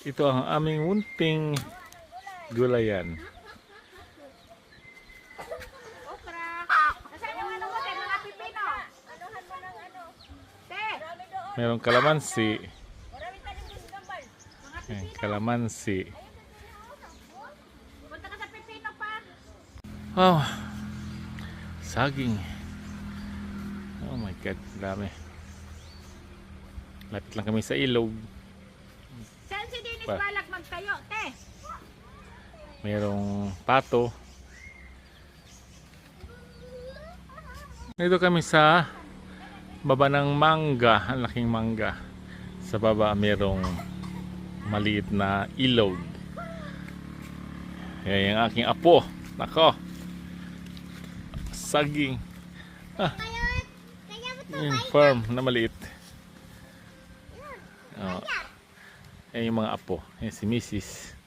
Ito ang aming munting gulayan. Ano. Merong kalamansi. Pipino. kalamansi. Pa. Oh, saging. Oh my God, dami. Lapit lang kami sa ilog. Pa. balak magtayo, te? Merong pato. Dito kami sa baba ng mangga, ang laking mangga. Sa baba merong maliit na ilog. Yan yung aking apo. Nako. Saging. Ah. Yung farm na maliit. Oh. Yan yung mga apo. Yan si Mrs.